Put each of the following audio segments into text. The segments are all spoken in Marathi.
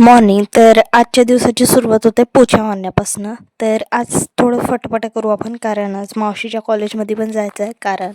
मॉर्निंग तर आजच्या दिवसाची सुरुवात होते पोछा मारण्यापासून. तर आज थोडं फटफट करू आपण कारण आज मावशीच्या कॉलेजमध्ये पण जायचं आहे. कारण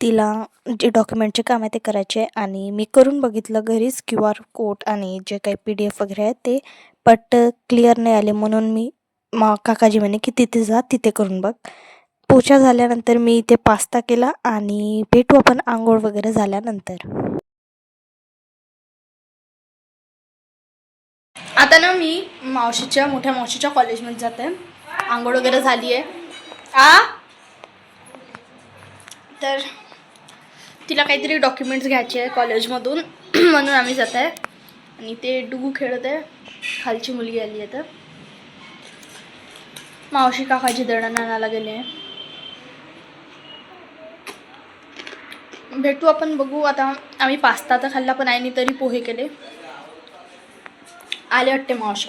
तिला जे डॉक्युमेंटचे काम आहे ते करायचे आहे. आणि मी करून बघितलं घरीच क्यू आर कोड आणि जे काही पी डी एफ वगैरे आहे ते पट क्लिअर नाही आले म्हणून मी मा काकाजी म्हणे की तिथे जा तिथे करून बघ. पोछा झाल्यानंतर मी इथे पास्ता केला आणि भेटू आपण आंघोळ वगैरे झाल्यानंतर. आता ना मी मावशीच्या मोठ्या मावशीच्या कॉलेजमध्ये जाते. आंघोळ वगैरे झाली आहे आ? तर तिला काहीतरी डॉक्युमेंट्स घ्यायचे आहे कॉलेजमधून म्हणून आम्ही जात. आहे आणि ते डुगू खेळत. आहे खालची मुलगी आली आहे तर. मावशी काकाची दळण आणायला गेले. भेटू आपण बघू. आता आम्ही पास्ता तर खाल्ला पण आईने तरी पोहे केले. आले वाटते मावशी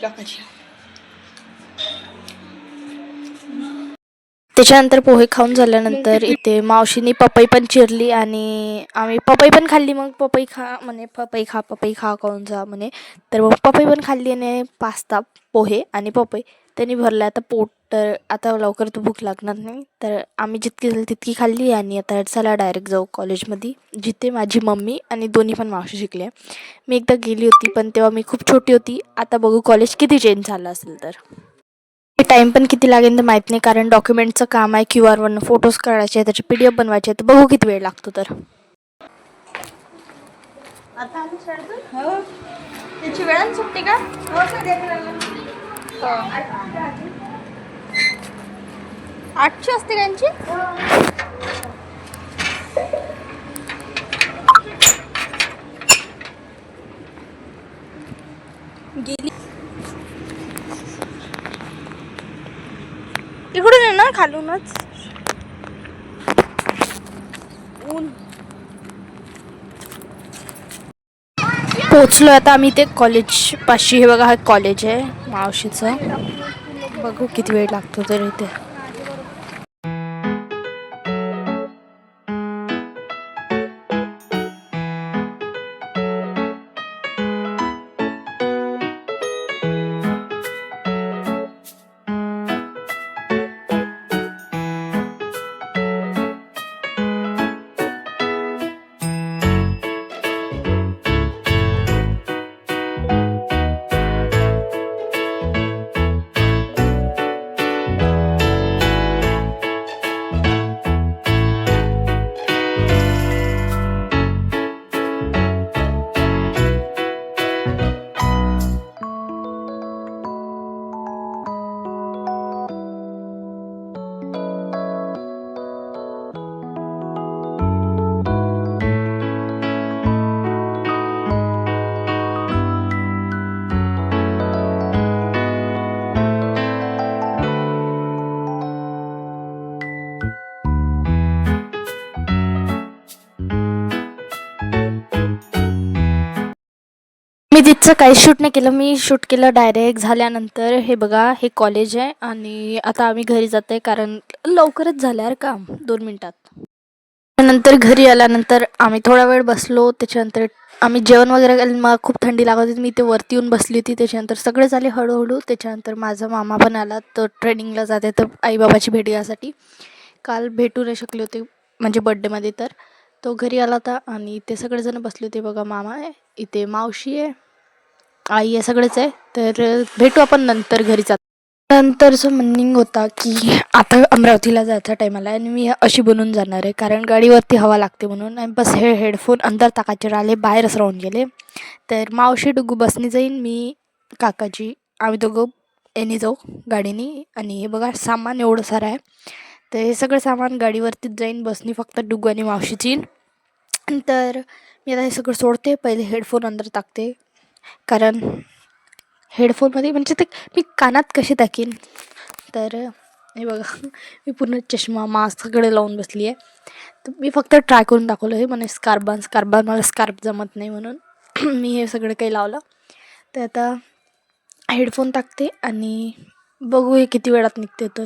त्याच्यानंतर पोहे खाऊन झाल्यानंतर इथे मावशीने पपई पण चिरली आणि आम्ही पपई पण खाल्ली. मग पपई खा म्हणे पपई खा पपई खा खाऊन जा म्हणे. तर मग पपई पण खाल्ली आणि पास्ता पोहे आणि पपई त्यांनी भरलं आता पोट तर आता लवकर तर भूक लागणार नाही. तर आम्ही जितकी झाली तितकी खाल्ली आणि आता चला डायरेक्ट जाऊ कॉलेजमध्ये जिथे माझी मम्मी आणि दोन्ही पण मावशी शिकले. मी एकदा गेली होती पण तेव्हा मी खूप छोटी होती. आता बघू कॉलेज किती चेंज झालं असेल तर. टाईम पण किती लागेल तर माहीत नाही कारण डॉक्युमेंटचं काम आहे क्यू आरवरनं फोटोज काढायचे त्याचे पी डी एफ बनवायचे तर बघू किती वेळ लागतो तर. आता शाळेतून? हो. त्याची वेळान सुटते का? हो, हो आठची असते का यांची गेली इकडून आहे ना खालूनच ऊन पोचलो आता आम्ही ते कॉलेज पाशी हे बघा हा कॉलेज आहे मावशीचं बघू किती वेळ लागतो तर इथे आजचं काही शूट नाही केलं. मी शूट केलं डायरेक्ट झाल्यानंतर. हे बघा हे कॉलेज आहे आणि आता आम्ही घरी जात आहे कारण लवकरच झाल्यावर काम दोन मिनटात. नंतर घरी आल्यानंतर आम्ही थोडा वेळ बसलो. त्याच्यानंतर आम्ही जेवण वगैरे केलं. मग खूप थंडी लागत होती. मी ते वरती येऊन बसली होती. त्याच्यानंतर सगळे झाले हळूहळू. त्याच्यानंतर माझा मामा पण आला. तो ट्रेनिंगला जाते तर आईबाबाची भेट घ्यायसाठी. काल भेटू नाही शकले होते म्हणजे बड्डेमध्ये तर. तो घरी आला होता आणि ते सगळेजण बसले होते. बघा मामा आहे. इथे मावशी आहे. आई हे सगळेच आहे. तर भेटू आपण नंतर घरी जात. नंतरचं मनिंग होता की आता अमरावतीला जायचा टायमाला आणि मी अशी बनून जाणार आहे. कारण गाडीवरती हवा लागते म्हणून आणि बस हे हेडफोन अंदर ताकाचे राहिले बाहेरच राहून गेले. तर मावशी डुगू बसने जाईन मी काकाजी आम्ही दोघं याने जाऊ गाडीने. आणि हे बघा सामान एवढं सारं आहे. तर हे सगळं सामान गाडीवरतीच जाईन बसनी फक्त डुगू आणि मावशीची. तर मी आता हे सगळं सोडते पहिले हेडफोन अंदर टाकते. कारण हेडफोनमध्ये म्हणजे ते मी कानात कसे टाकीन? तर हे बघा मी पूर्ण चष्मा मास्क सगळे लावून बसली आहे तर मी फक्त ट्राय करून दाखवलं हे म्हणे स्कार्बान स्कार्बान मला स्कार्फ जमत नाही म्हणून. मी हे सगळं काही लावलं. तर आता हेडफोन टाकते आणि बघू हे किती वेळात निघते तर.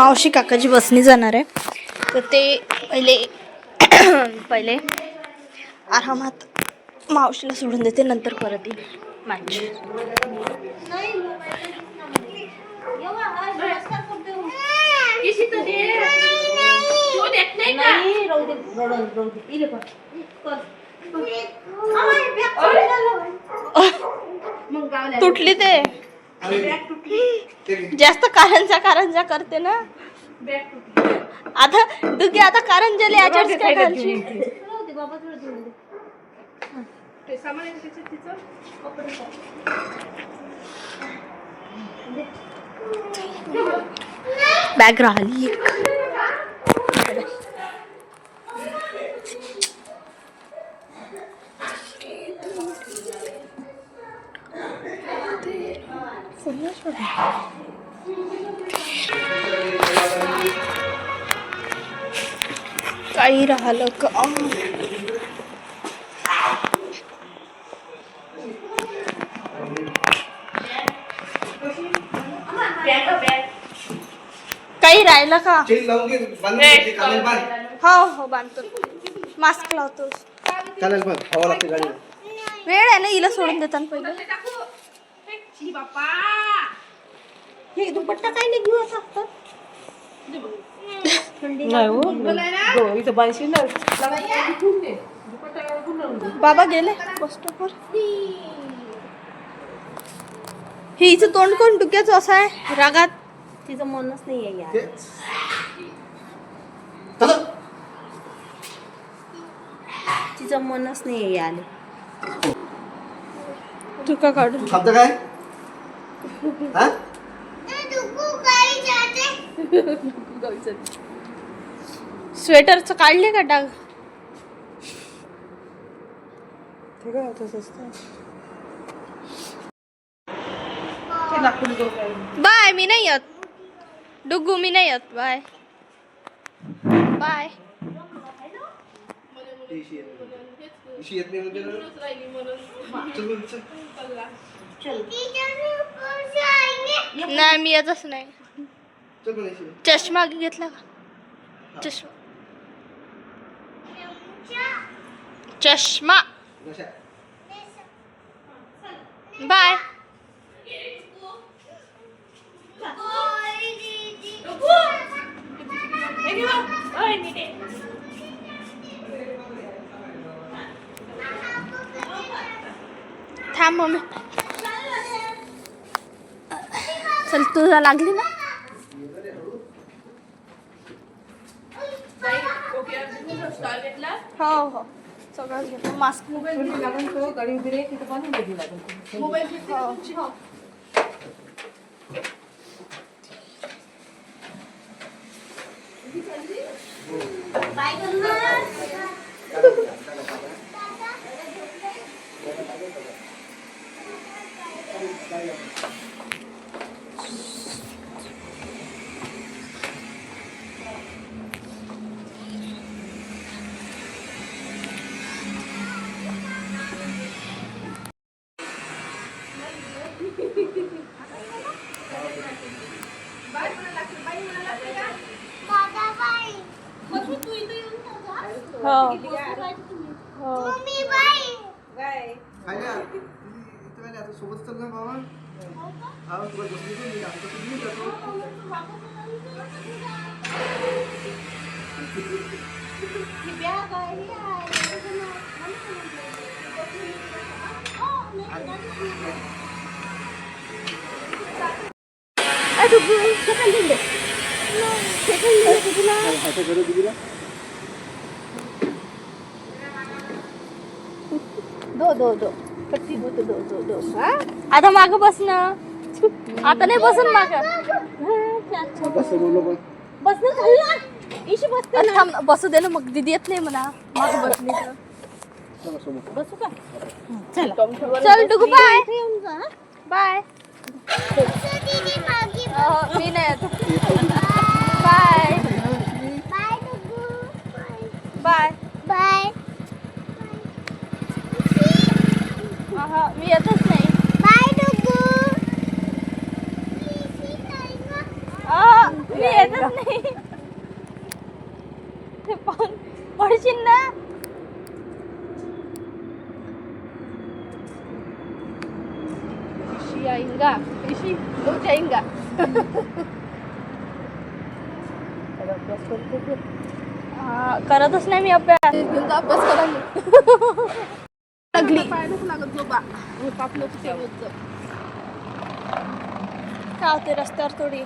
मावशी काकाची बसनी जाणार आहे. तर ते पहिले पहिले आरामात मावशीला सोडून देते नंतर परत येईल. माझी तुटली ते. जास्त कारंजा कारंजा करते ना. आता दुगी आता कारंजाले याच्यावर काय घालची बॅग राहिली. एक राहिलं का? काही राहिलं का? हो हो बांधतो. मास्क लावतो. कानाला बांध हवा लागते गाडीला. वेळ आहे ना हिला सोडून देताना पहिलं. हे दुपट्टा काय नाही घेऊ असं नाही हो. इथं ना बाबा गेले. बस स्टॉपवर हे हिचं तोंड कोण डुक्याचं असं आहे. रागात. तिचं मनच नाही आहे यार. ते-. तिचं मनच नाही आहे यार. तुका काढून. तू थांबतं काय? हा? स्वेटरचं काढले का डाग? बाय मी नाही येत. डुगू मी नाही येत. बाय. बाय. नाही. मी येतच नाही. चष्मा घेतला का? चष्मा. चष्मा नशा. बाय थांब मम्मी चल तुला लागली ना हो हो. सगळंच घेतो. मास्क गाडी उभी रे तिथं बांधून द्यावी लागेल हो. हो. काय नाही, इथं काय नाही, आता सोबत चल ना बाबा हा तुला बसली तर मी आता तुम्ही जातो हाता करत दिला दो दो दो। पट्टी दो दो दो दो। हा? आता माग बस ना. आता नाही बसून माग. बस ना खाली ना इशी बसते ना. थांब बसू दे ना मग दिदी येत नाही म्हणा. माग बसली तर. बसू का? चल. चल डुगू बाय. बाय मी नाही येत बाय बाय बाय आहा, मी येतच नाही बाय डुगू आहा, मी येतच नाही ते पाहून पडशील ना आईंगा हा, करतच नाही मी अभ्यास. अभ्यास करा लागली. लागत जो बा पापलं का होते रस्त्यावर थोडी?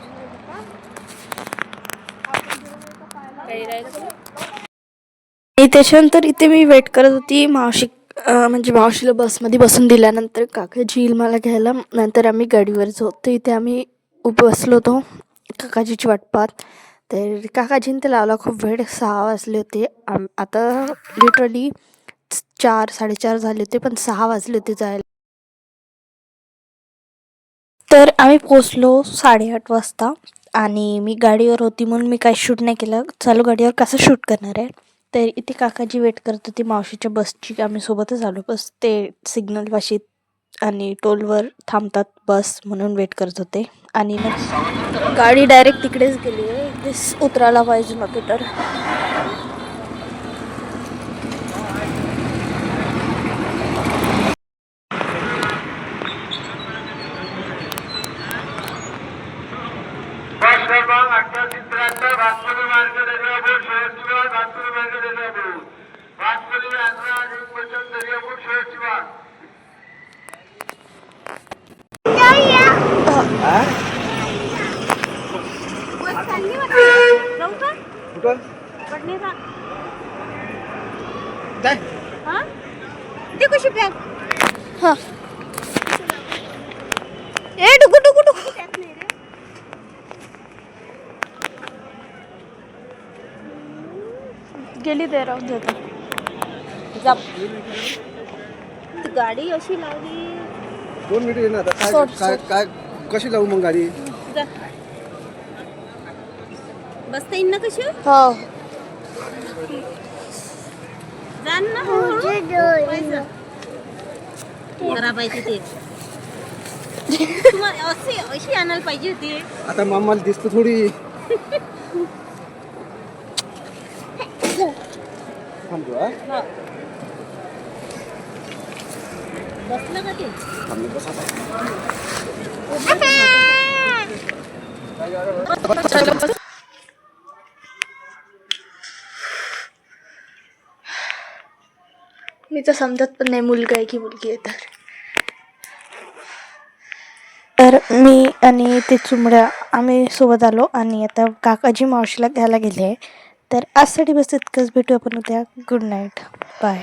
आणि त्याच्यानंतर इथे मी वेट करत होती मावशी म्हणजे मावशीला बसमध्ये बसून दिल्यानंतर काकाजी येईल मला घ्यायला नंतर आम्ही गाडीवर जाऊ तर इथे आम्ही उभं बसलो होतो काकाजीची वाट पाहत तर काकाजीने ते लावला खूप वेळ सहा वाजले होते आम आता लिटरली चार साडेचार झाले होते पण सहा वाजले होते जायला तर आम्ही पोचलो साडेआठ वाजता आणि मी गाडीवर होती म्हणून मी काही शूट नाही केलं. चालू गाडीवर कसं शूट करणार आहे? तर इथे काकाजी वेट करत होती मावशीच्या बसची आम्ही सोबतच आलो. बस ते सिग्नल पाशी आणि टोलवर थांबतात बस म्हणून वेट करत होते. आणि मग गाडी डायरेक्ट तिकडेच गेली. आहे इथेच उतरायला पाहिजे मग तर ते कशी बॅग हा. ए डुगू डुगू डुगू गेली ते राहून देतो गाडी अशी लावली. दोन मिनिट येणार आता. काय सोड, काय काय कशी लावू मग गाडी? बसता येईन ना कशी? हो. जाण ना खराब आहे तिथे तुम्हाला अशी अशी आणायला पाहिजे होती आता मामाला दिसतो थोडी थांबतो हा बसलं का ते थांबलो बस मी तर समजत पण नाही मुलगा आहे की मुलगी आहे तर. तर मी आणि ते चुमड्या आम्ही सोबत आलो आणि आता काकाजी मावशीला घ्यायला गेले. तर आजसाठी बस इतकंच भेटू आपण उद्या. Good night bye